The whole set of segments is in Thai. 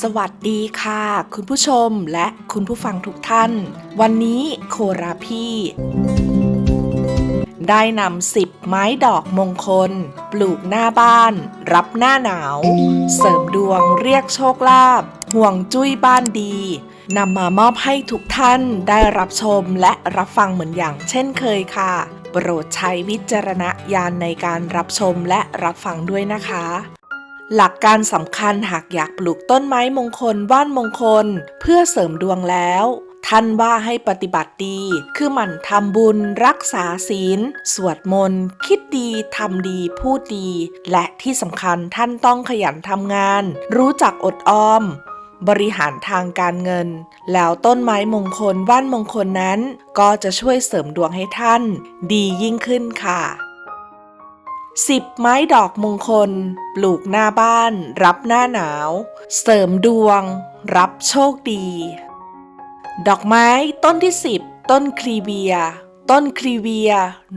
สวัสดีค่ะ คุณผู้ชมและคุณผู้ฟังทุกท่าน วันนี้โคราพี่ได้นำสิบไม้ดอกมงคล ปลูกหน้าบ้าน รับหน้าหนาว เสริมดวงเรียกโชคลาภห่วงจุ้ยบ้านดีนำมามอบให้ทุกท่านได้รับชมและรับฟังเหมือนอย่างเช่นเคยค่ะ โปรดใช้วิจารณญาณในการรับชมและรับฟังด้วยนะคะ หลักการสำคัญหากอยากปลูกต้นไม้มงคลว่านมงคล เพื่อเสริมดวงแล้ว ท่านว่าให้ปฏิบัติดี คือหมั่นทำบุญรักษาศีล สวดมนต์คิดดีทำดีพูดดี และที่สำคัญท่านต้องขยันทำงาน รู้จักอดออม บริหารทางการเงิน แล้วต้นไม้มงคลว่านมงคลนั้น ก็จะช่วยเสริมดวงให้ท่าน ดียิ่งขึ้นค่ะ สิบไม้ดอกมงคล ปลูกหน้าบ้าน รับหน้าหนาว เสริมดวง รับโชคดี ดอกไม้ต้นที่10ต้นคลีเบีย ต้นคลีเวีย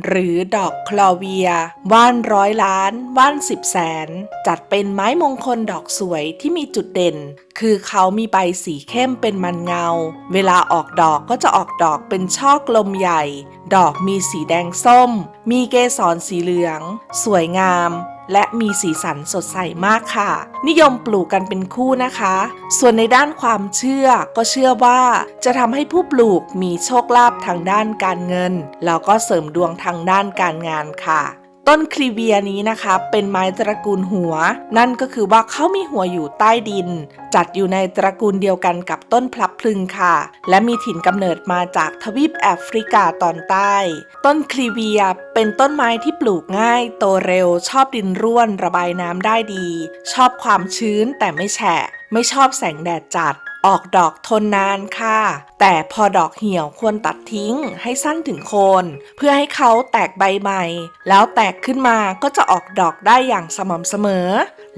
หรือดอกคลอเวีย ว่านร้อยล้าน ว่านสิบแสน จัดเป็นไม้มงคลดอกสวยที่มีจุดเด่น คือเขามีใบสีเข้มเป็นมันเงา เวลาออกดอกก็จะออกดอกเป็นช่อกลมใหญ่ ดอกมีสีแดงส้ม มีเกสรสีเหลือง สวยงาม และมีสีสันสดใสมากค่ะ นิยมปลูกกันเป็นคู่นะคะ ส่วนในด้านความเชื่อก็เชื่อว่า จะทำให้ผู้ปลูกมีโชคลาภทางด้านการเงิน แล้วก็เสริมดวงทางด้านการงานค่ะ ต้นคลีเวียนี้นะคะเป็นไม้ตระกูลหัว นั่นก็คือว่าเขามีหัวอยู่ใต้ดิน จัดอยู่ในตระกูลเดียวกันกับต้นพลับพลึงค่ะ และมีถิ่นกำเนิดมาจากทวีปแอฟริกาตอนใต้ ต้นคลีเวียเป็นต้นไม้ที่ปลูกง่าย โตเร็ว ชอบดินร่วนระบายน้ำได้ดี ชอบความชื้นแต่ไม่แฉะ ไม่ชอบแสงแดดจัด ออกดอกทนนานค่ะ แต่พอดอกเหี่ยวควรตัดทิ้งให้สั้นถึงโคน เพื่อให้เขาแตกใบใหม่ แล้วแตกขึ้นมาก็จะออกดอกได้อย่างสม่ำเสมอ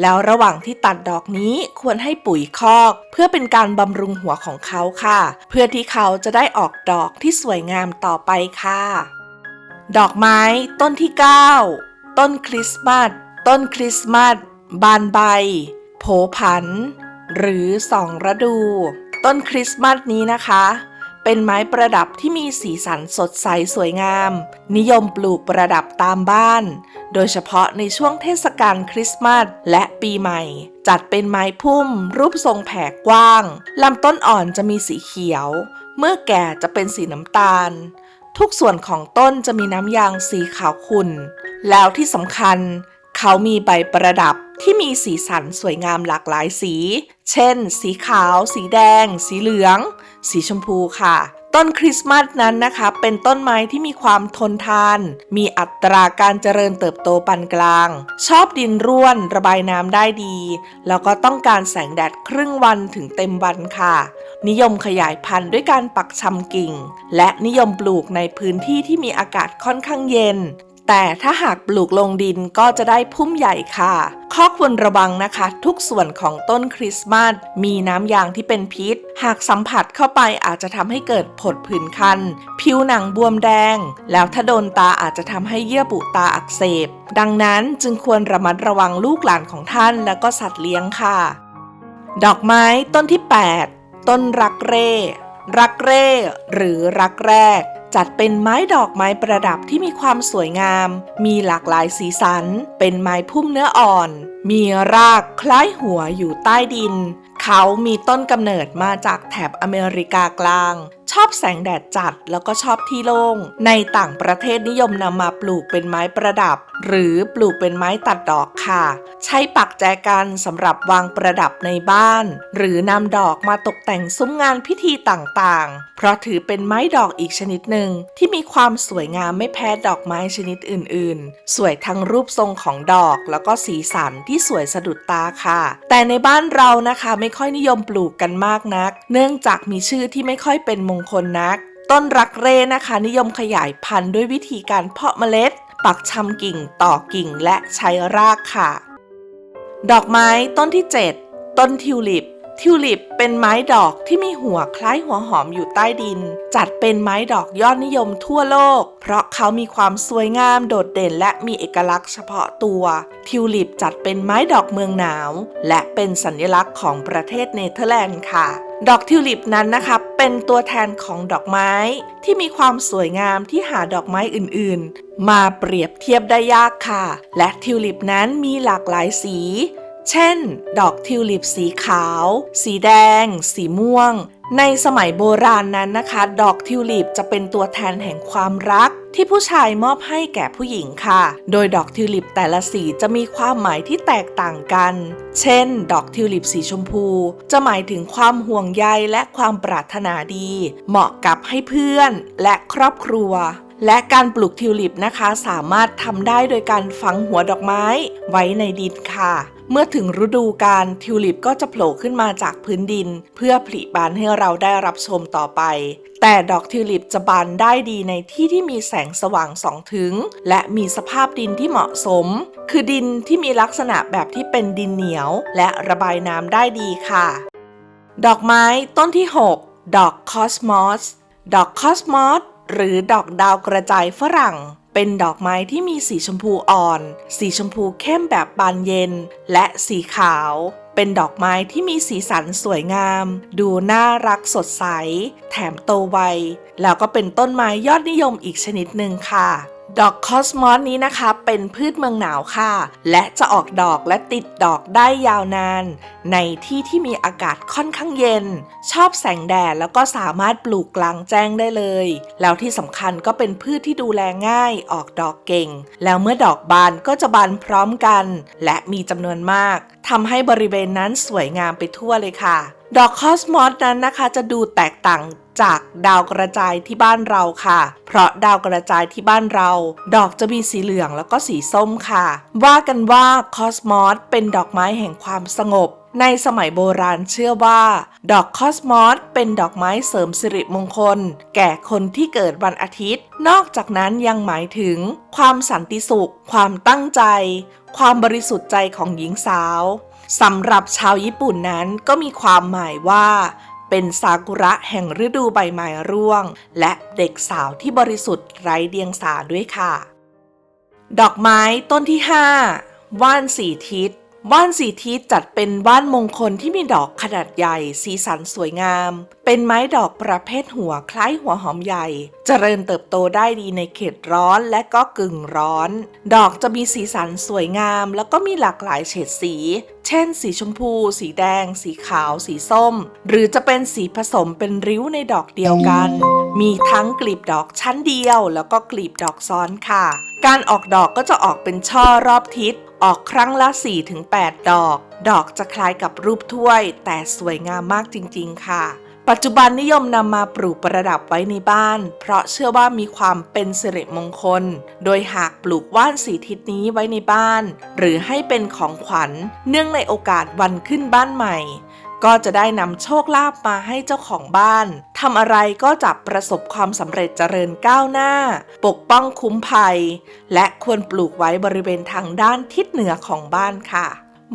แล้วระหว่างที่ตัดดอกนี้ควรให้ปุ๋ยคอก เพื่อเป็นการบำรุงหัวของเขาค่ะ เพื่อที่เขาจะได้ออกดอกที่สวยงามต่อไปค่ะ ดอกไม้ต้นที่ 9 ต้นคริสต์มาสต้นคริสต์มาสบานใบ โผผัน หรือสองฤดู ต้นคริสต์มาสนี้นะคะ เป็นไม้ประดับที่มีสีสันสดใสสวยงาม นิยมปลูกประดับตามบ้าน โดยเฉพาะในช่วงเทศกาลคริสต์มาสและปีใหม่ จัดเป็นไม้พุ่ม รูปทรงแผ่กว้างลำต้นอ่อนจะมีสีเขียว เมื่อแก่จะเป็นสีน้ำตาล ทุกส่วนของต้นจะมีน้ำยางสีขาวขุ่นแล้วที่สำคัญ เขามีใบประดับที่มีสีสันสวยงามหลากหลายสี เช่น สีขาว สีแดง สีเหลือง สีชมพูค่ะ ต้นคริสต์มาสนั้นนะคะ เป็นต้นไม้ที่มีความทนทาน มีอัตราการเจริญเติบโตปานกลาง ชอบดินร่วน ระบายน้ำได้ดี แล้วก็ต้องการแสงแดดครึ่งวันถึงเต็มวันค่ะ นิยมขยายพันธุ์ด้วยการปักชำกิ่ง และนิยมปลูกในพื้นที่ที่มีอากาศค่อนข้างเย็น แต่ถ้าหากปลูกลงดินก็จะได้พุ่มใหญ่ค่ะ ข้อควรระวังนะคะ ทุกส่วนของต้นคริสต์มาสมีน้ำยางที่เป็นพิษ หากสัมผัสเข้าไปอาจจะทำให้เกิดผดผื่นคัน ผิวหนังบวมแดง แล้วถ้าโดนตาอาจจะทำให้เยื่อบุตาอักเสบ ดังนั้นจึงควรระมัดระวังลูกหลานของท่านและก็สัตว์เลี้ยงค่ะ ดอกไม้ต้นที่ 8 ต้นรักเร่รักเร่หรือรักแรก จัดเป็นไม้ดอกไม้ประดับที่มีความสวยงาม มีหลากหลายสีสัน เป็นไม้พุ่มเนื้ออ่อน มีรากคล้ายหัวอยู่ใต้ดิน เขามีต้นกำเนิดมาจากแถบอเมริกากลาง ชอบแสงแดดจัดแล้วก็ชอบที่โล่ง ในต่างประเทศนิยมนำมาปลูกเป็นไม้ประดับ หรือปลูกเป็นไม้ตัดดอกค่ะ ใช้ปักแจกันสำหรับวางประดับในบ้าน หรือนำดอกมาตกแต่งซุ้มงานพิธีต่างๆ เพราะถือเป็นไม้ดอกอีกชนิดหนึ่งที่มีความสวยงามไม่แพ้ดอกไม้ชนิดอื่น ๆ สวยทั้งรูปทรงของดอกแล้วก็สีสันที่สวยสะดุดตาค่ะ แต่ในบ้านเรานะคะไม่ค่อยนิยมปลูกกันมากนัก เนื่องจากมีชื่อที่ไม่ค่อยเป็นมงคลนัก ต้นรักเร่นะคะ นิยมขยายพันธุ์ด้วยวิธีการเพาะเมล็ด ปักชำกิ่งต่อกิ่งและใช้รากค่ะ ดอกไม้ต้นที่ 7 ต้นทิวลิป ทิวลิปเป็นไม้ดอกที่มีหัวคล้ายหัวหอมอยู่ใต้ดิน จัดเป็นไม้ดอกยอดนิยมทั่วโลก เพราะเขามีความสวยงามโดดเด่นและมีเอกลักษณ์เฉพาะตัว ทิวลิปจัดเป็นไม้ดอกเมืองหนาว และเป็นสัญลักษณ์ของประเทศเนเธอร์แลนด์ค่ะ ดอกทิวลิปนั้นนะคะ เป็นตัวแทนของดอกไม้ ที่มีความสวยงามที่หาดอกไม้อื่นๆ มาเปรียบเทียบได้ยากค่ะ และทิวลิปนั้นมีหลากหลายสี เช่น ดอกทิวลิปสีขาว สีแดง สีม่วง ในสมัยโบราณนั้นนะคะ ดอกทิวลิปจะเป็นตัวแทนแห่งความรัก ที่ผู้ชายมอบให้แก่ผู้หญิงค่ะ โดยดอกทิวลิปแต่ละสีจะมีความหมายที่แตกต่างกัน เช่น ดอกทิวลิปสีชมพู จะหมายถึงความห่วงใยและความปรารถนาดี เหมาะกับให้เพื่อนและครอบครัวและการปลูกทิวลิปนะคะสามารถทำได้โดยการฝังหัวดอกไม้ไว้ในดินค่ะ เมื่อถึงฤดูกาลทิวลิปก็จะโผล่ขึ้นมาจากพื้นดิน เพื่อผลิบานให้เราได้รับชมต่อไป แต่ดอกทิวลิปจะบานได้ดีในที่ที่มีแสงสว่างส่องถึง และมีสภาพดินที่เหมาะสม คือดินที่มีลักษณะแบบที่เป็นดินเหนียว และระบายน้ำได้ดีค่ะ ดอกไม้ต้นที่ 6 ดอกคอสมอส ดอกคอสมอสหรือดอกดาวกระจายฝรั่ง เป็นดอกไม้ที่มีสีชมพูอ่อน สีชมพูเข้มแบบบานเย็น และสีขาว เป็นดอกไม้ที่มีสีสันสวยงาม ดูน่ารักสดใส แถมโตไว แล้วก็เป็นต้นไม้ยอดนิยมอีกชนิดหนึ่งค่ะ ดอกคอสมอสนี้นะคะเป็นพืชเมืองหนาวค่ะ และจะออกดอกและติดดอกได้ยาวนาน ในที่ที่มีอากาศค่อนข้างเย็น ชอบแสงแดดแล้วก็สามารถปลูกกลางแจ้งได้เลย แล้วที่สำคัญก็เป็นพืชที่ดูแลง่ายออกดอกเก่ง แล้วเมื่อดอกบานก็จะบานพร้อมกัน และมีจำนวนมากทำให้บริเวณนั้นสวยงามไปทั่วเลยค่ะดอกคอสมอสนั้นนะคะจะดูแตกต่าง จากดาวกระจายที่บ้านเราค่ะ เพราะดาวกระจายที่บ้านเรา ดอกจะมีสีเหลืองแล้วก็สีส้มค่ะ ว่ากันว่าคอสมอสเป็นดอกไม้แห่งความสงบในสมัยโบราณเชื่อว่า ดอกคอสมอสเป็นดอกไม้เสริมสิริมงคล แก่คนที่เกิดวันอาทิตย์ นอกจากนั้นยังหมายถึง ความสันติสุข ความตั้งใจ ความบริสุทธิ์ใจของหญิงสาวสำหรับชาวญี่ปุ่นนั้นก็มีความหมายว่า เป็นซากุระแห่งฤดูใบไม้ร่วง และเด็กสาวที่บริสุทธิ์ไร้เดียงสาด้วยค่ะ ดอกไม้ต้นที่ 5 ว่านสีทิศ ว่านสีทิศจัดเป็นว่านมงคลที่มีดอกขนาดใหญ่ สีสันสวยงาม เป็นไม้ดอกประเภทหัวคล้ายหัวหอมใหญ่ เจริญเติบโตได้ดีในเขตร้อนและก็กึ่งร้อน ดอกจะมีสีสันสวยงาม แล้วก็มีหลากหลายเฉดสี เช่น สีชมพู สีแดง สีขาว สีส้ม หรือจะเป็นสีผสมเป็นริ้วในดอกเดียวกัน มีทั้งกลีบดอกชั้นเดียว แล้วก็กลีบดอกซ้อนค่ะ การออกดอกก็จะออกเป็นช่อรอบทิศ ออกครั้งละ 4-8 ดอก ดอกจะคล้ายกับรูปถ้วย แต่สวยงามมากจริง ๆ ค่ะ ปัจจุบันนิยมนำมาปลูกประดับไว้ในบ้าน เพราะเชื่อว่ามีความเป็นสิริมงคล โดยหากปลูกว่านสีทิศนี้ไว้ในบ้าน หรือให้เป็นของขวัญ เนื่องในโอกาสวันขึ้นบ้านใหม่ ก็จะได้นำโชคลาภมาให้เจ้าของบ้านทำอะไรก็จะประสบความสำเร็จเจริญก้าวหน้า ปกป้องคุ้มภัย และควรปลูกไว้บริเวณทางด้านทิศเหนือของบ้านค่ะ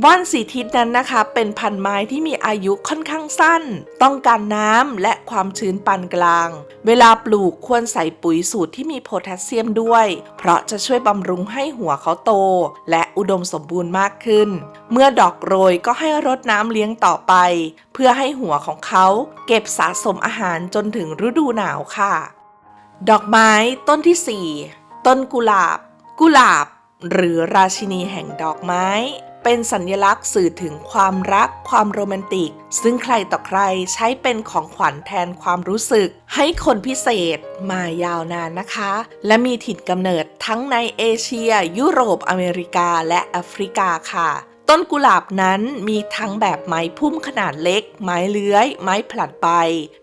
ว่านสีทิศนั้นนะคะ เป็นพันไม้ที่มีอายุค่อนข้างสั้น ต้องการน้ำและความชื้นปานกลาง เวลาปลูกควรใส่ปุ๋ยสูตรที่มีโพแทสเซียมด้วย เพราะจะช่วยบำรุงให้หัวเขาโต และอุดมสมบูรณ์มากขึ้น เมื่อดอกโรยก็ให้รดน้ำเลี้ยงต่อไป เพื่อให้หัวของเขาเก็บสะสมอาหารจนถึงฤดูหนาวค่ะ ดอกไม้ต้นที่ 4 ต้นกุหลาบ กุหลาบ หรือราชินีแห่งดอกไม้ เป็นสัญลักษณ์สื่อถึงความรัก ความโรแมนติก ซึ่งใครต่อใครใช้เป็นของขวัญแทนความรู้สึก ให้คนพิเศษมายาวนานนะคะ และมีถิ่นกำเนิดทั้งในเอเชีย ยุโรปอเมริกาและแอฟริกาค่ะ ต้นกุหลาบนั้นมีทั้งแบบไม้พุ่มขนาดเล็ก ไม้เลื้อย ไม้ผลัดใบ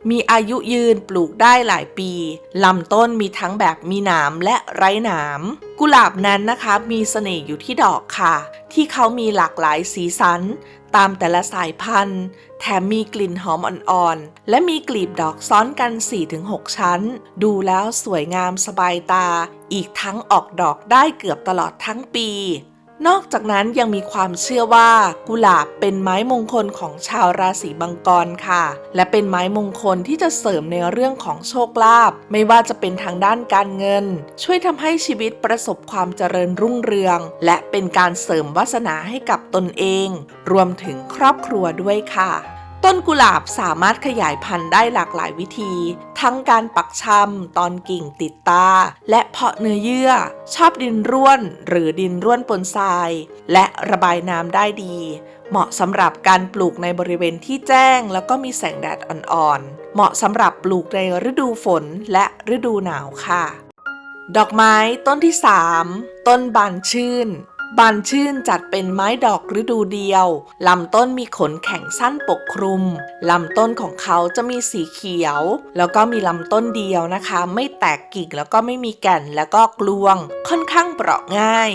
มีอายุยืนปลูกได้หลายปีลำต้นมีทั้งแบบมีหนามและไร้หนามกุหลาบนั้นนะคะมีเสน่ห์อยู่ที่ดอกค่ะ ที่เขามีหลากหลายสีสัน ตามแต่ละสายพันธุ์ แถมมีกลิ่นหอมอ่อนๆ และมีกลีบดอกซ้อนกัน 4-6 ชั้น ดูแล้วสวยงามสบายตา อีกทั้งออกดอกได้เกือบตลอดทั้งปี นอกจากนั้นยังมีความเชื่อว่ากุหลาบเป็นไม้มงคลของชาวราศีมังกรค่ะ และเป็นไม้มงคลที่จะเสริมในเรื่องของโชคลาภไม่ว่าจะเป็นทางด้านการเงิน ช่วยทำให้ชีวิตประสบความเจริญรุ่งเรือง และเป็นการเสริมวาสนาให้กับตนเอง รวมถึงครอบครัวด้วยค่ะ ต้นกุหลาบสามารถขยายพันธุ์ได้หลากหลายวิธี ทั้งการปักชำตอนกิ่งติดตา และเพาะเนื้อเยื่อ ชอบดินร่วน หรือดินร่วนปนทราย และระบายน้ำได้ดี เหมาะสำหรับการปลูกในบริเวณที่แจ้ง แล้วก็มีแสงแดดอ่อนๆ เหมาะสำหรับปลูกในฤดูฝนและฤดูหนาวค่ะ ดอกไม้ต้นที่ 3 ต้นบานชื่น บานชื่นจัดเป็นไม้ดอกฤดูเดียว ลำต้นมีขนแข็งสั้นปกคลุม ลำต้นของเขาจะมีสีเขียว แล้วก็มีลำต้นเดียวนะคะ ไม่แตกกิ่งแล้วก็ไม่มีแก่นแล้วก็กลวง ค่อนข้างเปราะง่าย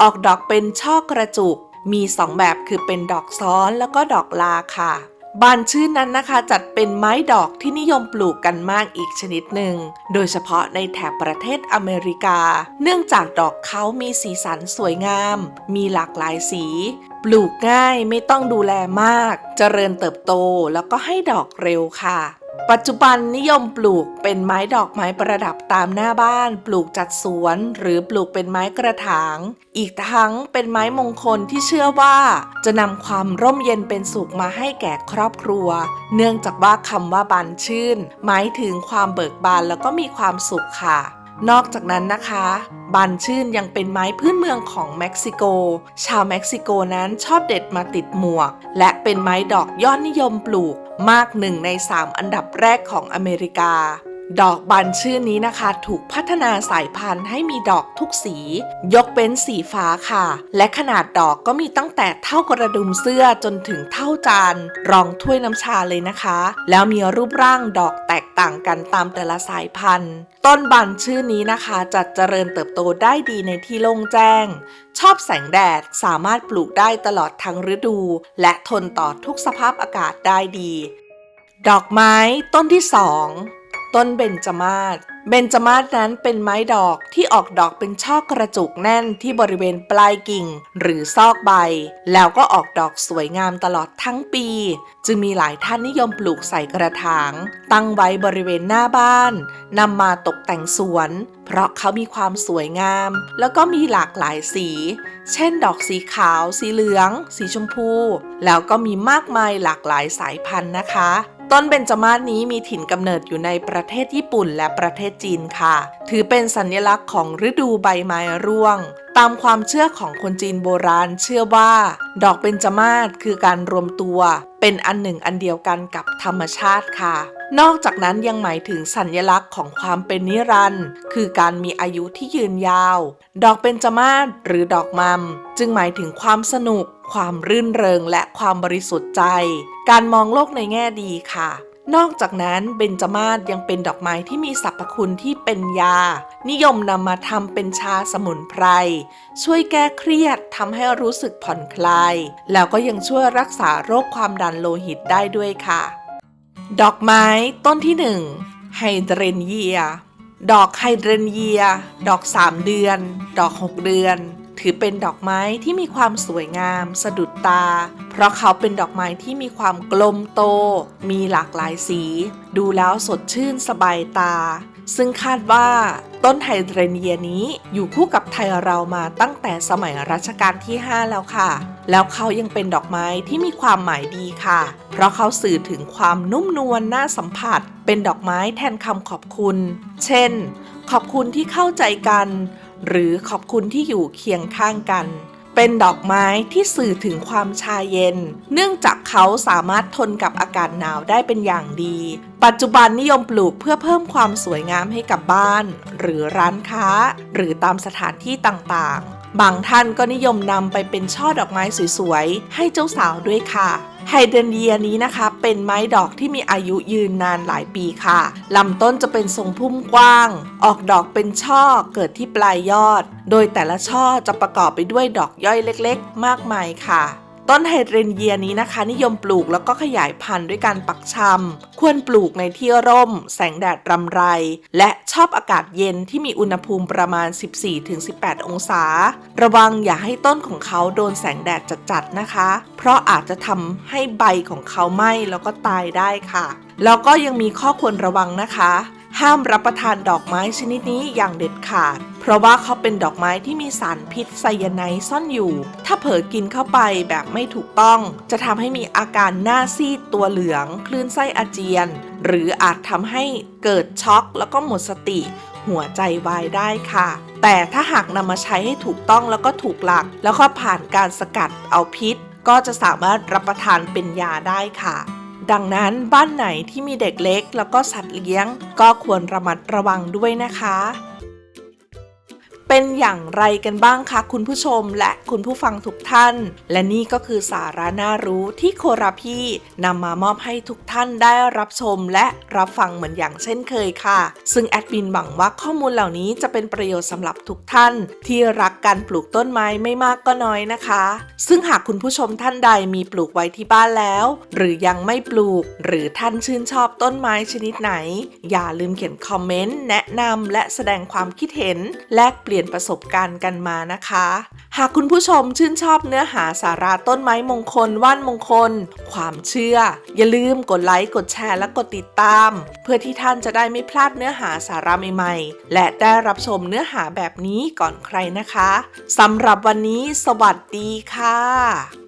ออกดอกเป็นช่อกระจุก มีสองแบบคือเป็นดอกซ้อนแล้วก็ดอกลาค่ะ บานชื่นนั้นนะคะจัดเป็นไม้ดอกที่นิยมปลูกกันมากอีกชนิดหนึ่ง โดยเฉพาะในแถบประเทศอเมริกา เนื่องจากดอกเขามีสีสันสวยงาม มีหลากหลายสี ปลูกง่ายไม่ต้องดูแลมากเจริญเติบโตแล้วก็ให้ดอกเร็วค่ะ ปัจจุบันนิยมปลูกเป็นไม้ดอกไม้ประดับตามหน้าบ้าน ปลูกจัดสวน หรือปลูกเป็นไม้กระถาง อีกทั้งเป็นไม้มงคลที่เชื่อว่า จะนำความร่มเย็นเป็นสุขมาให้แก่ครอบครัว เนื่องจากว่าคำว่าบานชื่น หมายถึงความเบิกบานแล้วก็มีความสุขค่ะ นอกจากนั้นนะคะบานชื่นยังเป็นไม้พื้นเมืองของเม็กซิโก ชาวเม็กซิโกนั้นชอบเด็ดมาติดหมวก และเป็นไม้ดอกยอดนิยมปลูก มากหนึ่งใน3อันดับแรกของอเมริกา ดอกบานชื่นนี้นะคะ ถูกพัฒนาสายพันธุ์ให้มีดอกทุกสี ยกเป็นสีฟ้าค่ะ และขนาดดอกก็มีตั้งแต่เท่ากระดุมเสื้อจนถึงเท่าจานรองถ้วยน้ำชาเลยนะคะ แล้วมีรูปร่างดอกแตกต่างกันตามแต่ละสายพันธุ์ ต้นบานชื่นนี้นะคะจะเจริญเติบโตได้ดีในที่โล่งแจ้ง ชอบแสงแดดสามารถปลูกได้ตลอดทั้งฤดู และทนต่อทุกสภาพอากาศได้ดี ดอกไม้ต้นที่2 ต้นเบญจมาศเบญจมาศนั้นเป็นไม้ดอกที่ออกดอกเป็นช่อกระจุกแน่นที่บริเวณปลายกิ่ง หรือซอกใบ แล้วก็ออกดอกสวยงามตลอดทั้งปี จึงมีหลายท่านนิยมปลูกใส่กระถาง ตั้งไว้บริเวณหน้าบ้านนำมาตกแต่งสวน เพราะเขามีความสวยงาม แล้วก็มีหลากหลายสี เช่น ดอกสีขาว สีเหลือง สีชมพู แล้วก็มีมากมายหลากหลายสายพันธุ์นะคะ ต้นเบญจมาศนี้มีถิ่นกำเนิดอยู่ในประเทศญี่ปุ่นและประเทศจีนค่ะ ถือเป็นสัญลักษณ์ของฤดูใบไม้ร่วง ตามความเชื่อของคนจีนโบราณเชื่อว่า ดอกเบญจมาศคือการรวมตัว เป็นอันหนึ่งอันเดียวกันกับธรรมชาติค่ะ นอกจากนั้นยังหมายถึงสัญลักษณ์ของความเป็นนิรันด์คือการมีอายุที่ยืนยาว ดอกเบญจมาศหรือดอกมัม จึงหมายถึงความสนุก ความรื่นเริงและความบริสุทธิ์ใจ การมองโลกในแง่ดีค่ะนอกจากนั้นเบญจมาศยังเป็นดอกไม้ที่มีสรรพคุณที่เป็นยา นิยมนำมาทำเป็นชาสมุนไพร ช่วยแก้เครียดทำให้รู้สึกผ่อนคลาย แล้วก็ยังช่วยรักษาโรคความดันโลหิตได้ด้วยค่ะ ดอกไม้ต้นที่1ไฮเดรนเยีย ดอกไฮเดรนเยีย ดอก 3 เดือน ดอก 6 เดือน ถือเป็นดอกไม้ที่มีความสวยงาม สะดุดตา เพราะเขาเป็นดอกไม้ที่มีความกลมโต มีหลากหลายสี ดูแล้วสดชื่นสบายตา ซึ่งคาดว่า ต้นไฮเดรเนียนี้อยู่คู่กับไทยเรามาตั้งแต่สมัยรัชกาลที่ 5 แล้วค่ะ แล้วเขายังเป็นดอกไม้ที่มีความหมายดีค่ะ เพราะเขาสื่อถึงความนุ่มนวลน่าสัมผัส เป็นดอกไม้แทนคำขอบคุณ เช่น ขอบคุณที่เข้าใจกัน หรือขอบคุณที่อยู่เคียงข้างกัน เป็นดอกไม้ที่สื่อถึงความชาเย็น เนื่องจากเขาสามารถทนกับอากาศหนาวได้เป็นอย่างดี ปัจจุบันนิยมปลูกเพื่อเพิ่มความสวยงามให้กับบ้าน หรือร้านค้า หรือตามสถานที่ต่างๆ บางท่านก็นิยมนำไปเป็นช่อดอกไม้สวยๆ ให้เจ้าสาวด้วยค่ะไฮเดรนเยียนี้นะคะ เป็นไม้ดอกที่มีอายุยืนนานหลายปีค่ะลำต้นจะเป็นทรงพุ่มกว้าง ออกดอกเป็นช่อเกิดที่ปลายยอด โดยแต่ละช่อจะประกอบไปด้วยดอกย่อยเล็กๆ มากมายค่ะ ต้นไฮเดรนเยียนี้นะคะ นิยมปลูกแล้วก็ขยายพันธุ์ด้วยการปักชำควรปลูกในที่ร่ม แสงแดดรำไร และชอบอากาศเย็นที่มีอุณหภูมิประมาณ 14-18 องศา ระวังอย่าให้ต้นของเขาโดนแสงแดดจัดๆนะคะ เพราะอาจจะทำให้ใบของเขาไหม้แล้วก็ตายได้ค่ะ แล้วก็ยังมีข้อควรระวังนะคะ ห้ามรับประทานดอกไม้ชนิดนี้อย่างเด็ดขาด เพราะว่าเขาเป็นดอกไม้ที่มีสารพิษไซยาไนด์ซ่อนอยู่ ถ้าเผลอกินเข้าไปแบบไม่ถูกต้อง จะทำให้มีอาการหน้าซีดตัวเหลือง คลื่นไส้อาเจียน หรืออาจทำให้เกิดช็อก แล้วก็หมดสติ หัวใจวายได้ค่ะ แต่ถ้าหากนำมาใช้ให้ถูกต้องแล้วก็ถูกหลัก แล้วก็ผ่านการสกัดเอาพิษ ก็จะสามารถรับประทานเป็นยาได้ค่ะ ดังนั้นบ้านไหนที่มีเด็กเล็ก แล้วก็สัตว์เลี้ยง ก็ควรระมัดระวังด้วยนะคะ เป็นอย่างไรกันบ้างคะคุณผู้ชมและคุณผู้ฟังทุกท่าน และนี่ก็คือสาระน่ารู้ที่โคราพี่นำมามอบให้ทุกท่านได้รับชมและรับฟังเหมือนอย่างเช่นเคยค่ะ ซึ่งแอดมินหวังว่าข้อมูลเหล่านี้จะเป็นประโยชน์สำหรับทุกท่าน ที่รักการปลูกต้นไม้ไม่มากก็น้อยนะคะ ซึ่งหากคุณผู้ชมท่านใดมีปลูกไว้ที่บ้านแล้ว หรือยังไม่ปลูก หรือท่านชื่นชอบต้นไม้ชนิดไหน อย่าลืมเขียนคอมเมนต์แนะนำและแสดงความคิดเห็นแลกเปลี่ยนลี่ยนประสบการณ์กันมานะคะ หากคุณผู้ชมชื่นชอบเนื้อหาสาระต้นไม้มงคลว่านมงคล ความเชื่อ อย่าลืมกดไลค์กดแชร์และกดติดตาม เพื่อที่ท่านจะได้ไม่พลาดเนื้อหาสาระใหม่ๆ และได้รับชมเนื้อหาแบบนี้ก่อนใครนะคะสำหรับวันนี้สวัสดีค่ะ